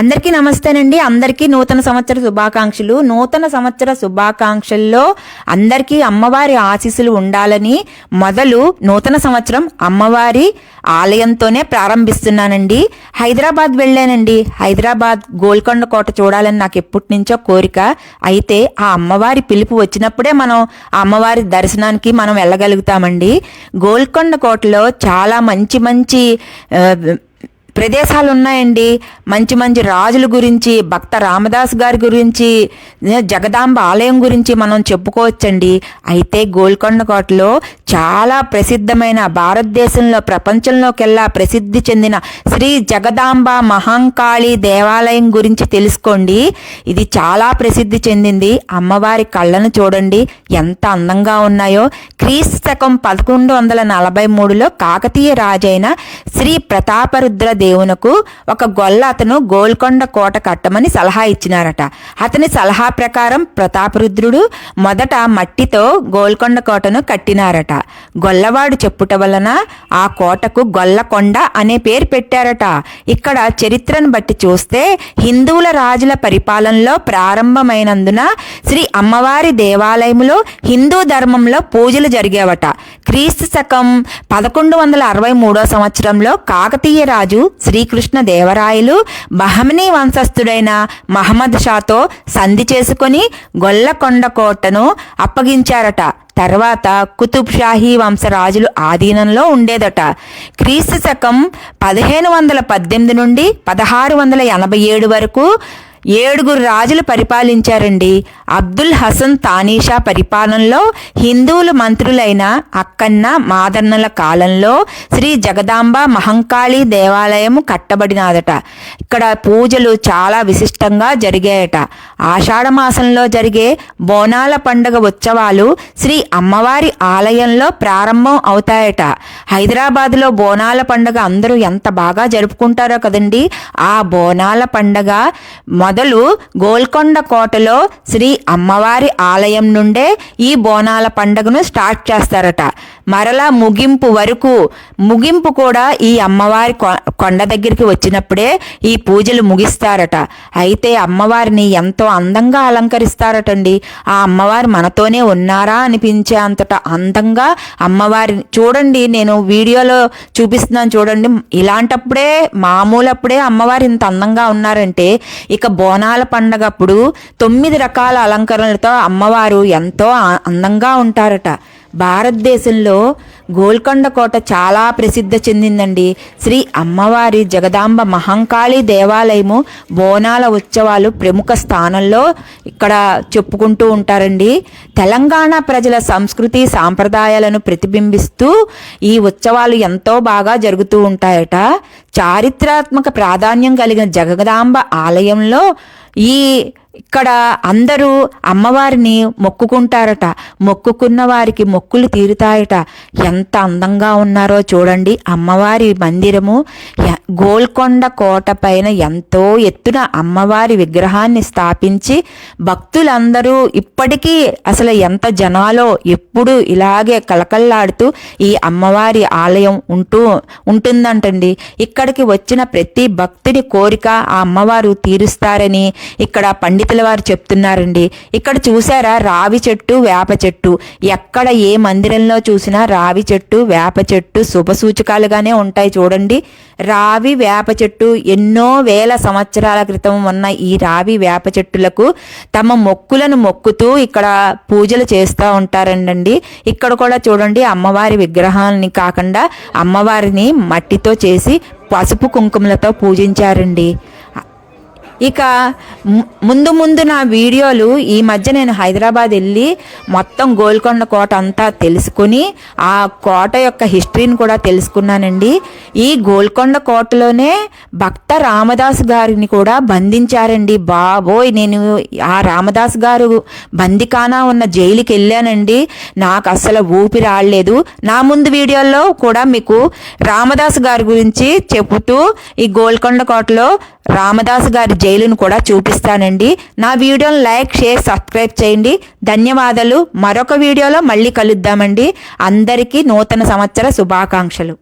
అందరికీ నమస్తేనండి. అందరికీ నూతన సంవత్సర శుభాకాంక్షలు. నూతన సంవత్సర శుభాకాంక్షల్లో అందరికీ అమ్మవారి ఆశీస్సులు ఉండాలని మొదలు నూతన సంవత్సరం అమ్మవారి ఆలయంతోనే ప్రారంభిస్తున్నానండి. హైదరాబాద్ వెళ్ళానండి. హైదరాబాద్ గోల్కొండ కోట చూడాలని నాకు ఎప్పటి నుంచో కోరిక. అయితే ఆ అమ్మవారి పిలుపు వచ్చినప్పుడే మనం ఆ అమ్మవారి దర్శనానికి మనం వెళ్ళగలుగుతామండి. గోల్కొండ కోటలో చాలా మంచి మంచి ప్రదేశాలు ఉన్నాయండి మంచి మంచి రాజుల గురించి భక్త రామదాస్ గారి గురించి జగదాంబ ఆలయం గురించి మనం చెప్పుకోవచ్చండి. అయితే గోల్కొండ కోటలో చాలా ప్రసిద్ధమైన భారతదేశంలో ప్రపంచంలోకెల్లా ప్రసిద్ధి చెందిన శ్రీ జగదాంబ మహంకాళి దేవాలయం గురించి తెలుసుకోండి. ఇది చాలా ప్రసిద్ధి చెందింది. అమ్మవారి కళ్ళను చూడండి. ఎంత అందంగా ఉన్నాయో. క్రీస్తు శకం పదకొండు వందల నలభై మూడులో కాకతీయ రాజైన శ్రీ ప్రతాపరుద్ర దేవునకు ఒక గొల్ల అతను గోల్కొండ కోట కట్టమని సలహా ఇచ్చినారట. అతని సలహా ప్రకారం ప్రతాపరుద్రుడు మొదట మట్టితో గోల్కొండ కోటను కట్టినారట. గొల్లవాడు చెప్పుట వలన ఆ కోటకు గొల్లకొండ అనే పేరు పెట్టారట. ఇక్కడ చరిత్రను బట్టి చూస్తే హిందువుల రాజుల పరిపాలనలో ప్రారంభమైనందున శ్రీ అమ్మవారి దేవాలయములో హిందూ ధర్మంలో పూజలు జరిగేవట. క్రీస్తు శకం పదకొండు వందల అరవై మూడో సంవత్సరంలో కాకతీయ రాజు శ్రీకృష్ణ దేవరాయలు వంశస్థుడైన మహమ్మద్ షాతో సంధి చేసుకొని గొల్లకొండ కోటను అప్పగించారట. తర్వాత కుతుబ్ షాహీ వంశరాజులు ఆధీనంలో ఉండేదట. క్రీస్తు శకం పదిహేను వందల పద్దెనిమిది నుండి పదహారు వందల ఎనభై ఏడు వరకు ఏడుగురు రాజులు పరిపాలించారండి. అబ్దుల్ హసన్ తానీషా పరిపాలనలో హిందువులు మంత్రులైన అక్కన్న మాదన్నల కాలంలో శ్రీ జగదాంబ మహంకాళి దేవాలయం కట్టబడినాదట. ఇక్కడ పూజలు చాలా విశిష్టంగా జరిగాయట. ఆషాఢమాసంలో జరిగే బోనాల పండుగ ఉత్సవాలు శ్రీ అమ్మవారి ఆలయంలో ప్రారంభం అవుతాయట. హైదరాబాద్లో బోనాల పండుగ అందరూ ఎంత బాగా జరుపుకుంటారో కదండి. ఆ బోనాల పండగ మొదలు గోల్కొండ కోటలో శ్రీ అమ్మవారి ఆలయం నుండే ఈ బోనాల పండుగను స్టార్ట్ చేస్తారట. మరలా ముగింపు వరకు ముగింపు కూడా ఈ అమ్మవారి కొ- కొండ దగ్గరికి వచ్చినప్పుడే ఈ పూజలు ముగిస్తారట. అయితే అమ్మవారిని ఎంతో అందంగా అలంకరిస్తారటండి. ఆ అమ్మవారు మనతోనే ఉన్నారా అనిపించే అంతట అందంగా అమ్మవారిని చూడండి నేను వీడియోలో చూపిస్తున్నాను చూడండి. ఇలాంటప్పుడే మామూలప్పుడే అమ్మవారు ఇంత అందంగా ఉన్నారంటే ఇక బోనాల పండగప్పుడు తొమ్మిది రకాల అలంకరణలతో అమ్మవారు ఎంతో అందంగా ఉంటారట. భారతదేశంలో గోల్కొండ కోట చాలా ప్రసిద్ధి చెందిందండి. శ్రీ అమ్మవారి జగదాంబ మహంకాళి దేవాలయము బోనాల ఉత్సవాలు ప్రముఖ స్థానంలో ఇక్కడ చెప్పుకుంటూ ఉంటారండి. తెలంగాణ ప్రజల సంస్కృతి సాంప్రదాయాలను ప్రతిబింబిస్తూ ఈ ఉత్సవాలు ఎంతో బాగా జరుగుతూ ఉంటాయట. చారిత్రాత్మక ప్రాధాన్యం కలిగిన జగదాంబ ఆలయంలో ఈ ఇక్కడ అందరూ అమ్మవారిని మొక్కుకుంటారట. మొక్కుకున్న వారికి మొక్కులు తీరుతాయట. ఎంత అందంగా ఉన్నారో చూడండి. అమ్మవారి మందిరము గోల్కొండ కోట పైన ఎంతో ఎత్తున అమ్మవారి విగ్రహాన్ని స్థాపించి భక్తులందరూ ఇప్పటికీ అసలు ఎంత జనాలో ఎప్పుడు ఇలాగే కలకల్లాడుతూ ఈ అమ్మవారి ఆలయం ఉంటూ ఉంటుందంటండి. ఇక్కడికి వచ్చిన ప్రతి భక్తుడి కోరిక ఆ అమ్మవారు తీరుస్తారని ఇక్కడ పండి పండితుల వారు చెప్తున్నారండి. ఇక్కడ చూసారా రావి చెట్టు వేప చెట్టు. ఎక్కడ ఏ మందిరంలో చూసినా రావి చెట్టు వేప చెట్టు శుభ సూచకాలుగానే ఉంటాయి చూడండి. రావి వేప చెట్టు ఎన్నో వేల సంవత్సరాల క్రితం ఉన్న ఈ రావి వేప చెట్టులకు తమ మొక్కులను మొక్కుతూ ఇక్కడ పూజలు చేస్తూ ఉంటారండి ఇక్కడ కూడా చూడండి అమ్మవారి విగ్రహాలని కాకుండా అమ్మవారిని మట్టితో చేసి పసుపు కుంకుమలతో పూజించారండి. ఇక ము- ముందు ముందు నా వీడియోలు ఈ మధ్య నేను హైదరాబాద్ వెళ్ళి మొత్తం గోల్కొండ కోట అంతా తెలుసుకుని ఆ కోట యొక్క హిస్టరీని కూడా తెలుసుకున్నానండి. ఈ గోల్కొండ కోటలోనే భక్త రామదాస్ గారిని కూడా బంధించారండి. బాబోయ్ నేను ఆ రామదాస్ గారు బందికానా ఉన్న జైలుకి వెళ్ళానండి. నాకు అసలు ఊపిరి రాలేదు నా ముందు వీడియోల్లో కూడా మీకు రామదాస్ గారి గురించి చెబుతూ ఈ గోల్కొండ కోటలో రామదాస్ గారి జైలును కూడా చూపిస్తానండి. నా వీడియోను లైక్ షేర్ సబ్స్క్రైబ్ చేయండి. ధన్యవాదాలు. మరొక వీడియోలో మళ్ళీ కలుద్దామండి. అందరికీ నూతన సంవత్సర శుభాకాంక్షలు.